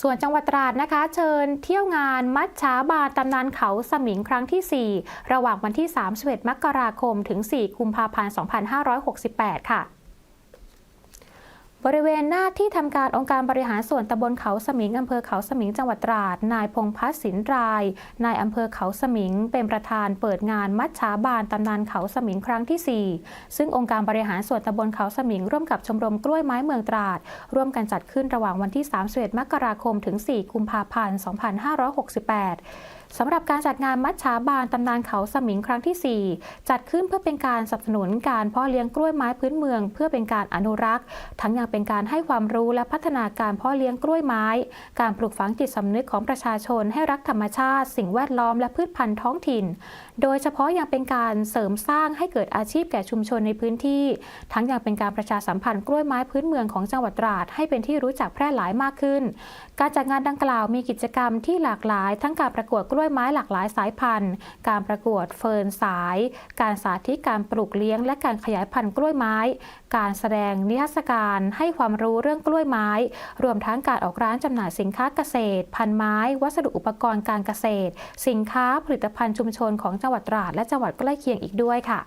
ส่วนจังหวัดตราดนะคะ เชิญเที่ยวงานมัดช้าบานตำนานเขาสมิงครั้งที่ 4 ระหว่างวันที่ 31 มกราคม ถึง 4 กุมภาพันธ์ 2568 ค่ะ บริเวณหน้าที่ทำการองค์การบริหารส่วนตำบลเขาสมิงอำเภอเขาสมิงจังหวัดตราด นายพงพัฒน์สินราย นายอำเภอเขาสมิง เป็นประธานเปิดงานมัดช้าบานตำนานเขาสมิงครั้งที่ 4 ซึ่งองค์การบริหารส่วนตำบลเขาสมิง ร่วมกับชมรมกล้วยไม้เมืองตราด ร่วมกันจัดขึ้นระหว่างวันที่31มกราคมถึง 4 กุมภาพันธ์ 2568สำหรับการจัดงานมัดฉาบานตำนานเขาสมิงครั้งที่ 4 จัดขึ้นเพื่อเป็นการสนับสนุนการเพาะเลี้ยงกล้วยไม้พื้นเมือง เพื่อเป็นการอนุรักษ์ ทั้งยังเป็นเป็นการให้ความรู้และพัฒนาการเพาะเลี้ยงกล้วยไม้ การปลูกฝังจิตสำนึกของประชาชนให้รักธรรมชาติ สิ่งแวดล้อมและพืชพันธุ์ท้องถิ่น โดยเฉพาะยังเป็นการเสริมสร้างให้เกิดอาชีพแก่ชุมชนในพื้นที่ ทั้งยังเป็นการประชาสัมพันธ์กล้วยไม้พื้นเมืองของจังหวัดตราดให้เป็นที่รู้จักแพร่หลายมากขึ้น การจัดงานดังกล่าวมีกิจกรรมที่หลากหลาย ทั้งการประกวดกล้วยไม้หลากหลายสายพันธุ์ การประกวดเฟิร์นสาย การสาธิตการปลูกเลี้ยง และการขยายพันธุ์กล้วยไม้ การแสดงนิทรรศการใให้ความรู้เรื่องกล้วยไม้ รวมทั้งการออกร้านจำหน่ายสินค้าเกษตร พันไม้ วัสดุอุปกรณ์การเกษตร สินค้าผลิตภัณฑ์ชุมชนของจังหวัดตราดและจังหวัดใกล้เคียงอีกด้วยค่ะ